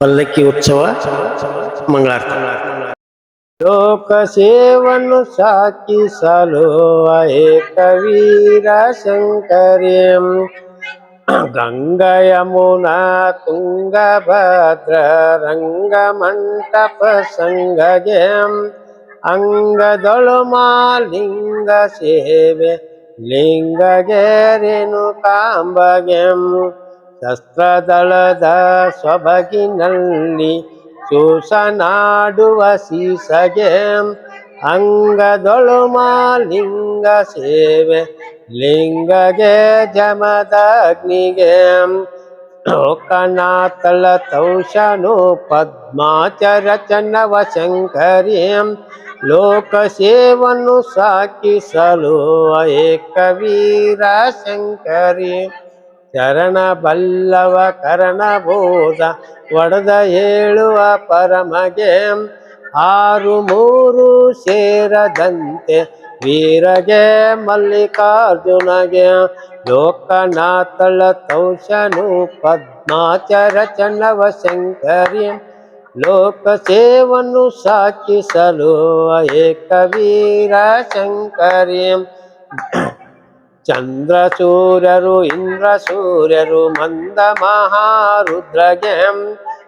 ಪಲ್ಲಕ್ಕಿ ಉತ್ಸವ ಮಂಗಳಾರತಿ ಲೋಕ ಸೇವನ್ನು ಸಾಕಿಸಲು ಏಕವೀರ ಶಂಕರಿಂ ಗಂಗ ಯಮುನಾ ತುಂಗಭದ್ರ ರಂಗ ಮಂಟಪ ಸಂಗಗೆ ಅಂಗದೊಳು ಮಾಲಿಂಗ ಸೇವೆ ಲಿಂಗಗೆ ರೇಣುಕಾಂಬಗೆಂ ಶಸ್ತ್ರದಳದ ಸೊಬಗಿನಲ್ಲಿ ಸೂಸನಾಡುವ ಸೀಸಗೆ ಅಂಗದೊಳು ಮಾಲಿಂಗ ಸೇವೆ ಲಿಂಗಗೆ ಜಮದಗ್ನಿಗೆ ಲೋಕನಾಥಳ ತೌಷನು ಪದ್ಮಾಚರ ಚನ್ನವ ಶಂಕರಿಂ ಲೋಕ ಸೇವನ್ನು ಸಾಕಿಸಲು ಏಕವೀರ ಶಂಕರಿ ಚರಣ ಬಲ್ಲವ ಕರಣ ಬೋಧ ಒಡೆದ ಹೇಳುವ ಪರಮಗೆ. ಆರು ಮೂರು ಸೇರದಂತೆ ವೀರಗೆ ಮಲ್ಲಿಕಾರ್ಜುನಗೆ. ಲೋಕನಾಥಳ ತೌಷನು ಪದ್ಮಾಚರ ಚನ್ನವ ಶಂಕರಿ. ಲೋಕ ಸೇವನ್ನು ಸಾಕಿಸಲು ಏಕವೀರ ಶಂಕರಿ. ಚಂದ್ರ ಸೂರ್ಯರು ಇಂದ್ರ ಸೂರ್ಯರು ಮಂದ ಮಹಾರುದ್ರಗೆ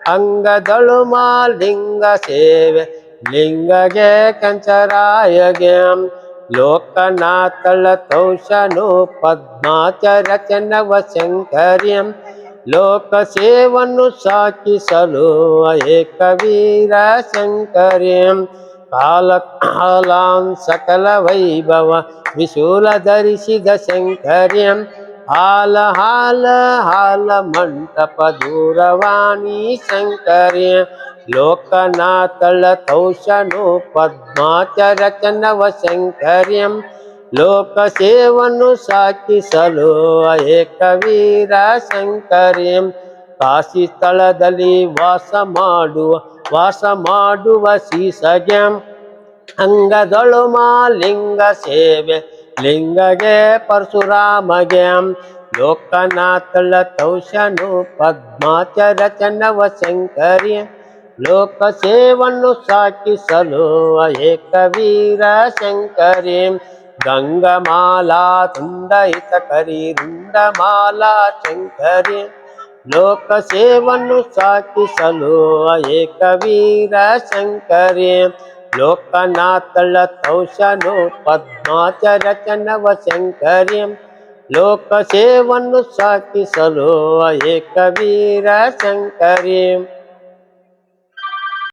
ಅಂಗದಳು ಮಾಲಿಂಗ ಸೇವೆ ಲಿಂಗಗೆ ಕಂಚರಾಯಗೆ ಲೋಕನಾಥಳ ತೌಷನು ಪದ್ಮಾಚರ ಚನ್ನವ ಶಂಕರಿಯಂ ಲೋಕ ಸೇವನ್ನು ಸಾಕಿಸಲು ಏಕವೀರ ಶಂಕರಿಯಂ ಕಾಲ ಕಾಲಾನ್ ಸಕಲ ವೈಭವ ವಿಶೂಲ ಧರಿಸಿದ ಶಂಕರ್ಯಂ ಹಾಲ ಹಾಲ ಹಾಲ ಮಂಟಪ ದೂರವಾಣಿ ಶಂಕರ್ಯ ಲೋಕನಾಥಳ ತೌಷನು ಪದ್ಮಾಚರ ಚನ್ನವ ಶಂಕರ್ಯಂ ಲೋಕ ಸೇವನ್ನು ಸಾಕಿಸಲು ಏಕವೀರ ಶಂಕರ್ಯಂ ಕಾಶಿ ಸ್ಥಳದಲ್ಲಿ ವಾಸ ಮಾಡುವ ವಾಸ ಮಾಡುವ ಸೀಸಗ್ಯಂ ಅಂಗದೊಳು ಮಾಲಿಂಗ ಸೇವೆ. ಲಿಂಗಗೆ ಪರಶುರಾಮಗೆ ಲೋಕನಾಥಳ ತೌಶನು ಪದ್ಮಾಚರ ಚನ್ನವ ಶಂಕರಿ. ಲೋಕ ಸೇವನ್ನು ಸಾಕಿಸಲು ಏಕವೀರ ಶಂಕರಿ. ಗಂಗಮಾಲಾ, ತುಂಡಹಿತ ಕರಿ, ರುಂಡಮಾಲಾ ಶಂಕರಿ. लोकसेवनु साकी सलो एक वीर शंकरे लोकनाथल तौशनो पद्माचरचनव शङ्कर्य लोकसेवनु साकी सलो एक वीर शङ्कर्य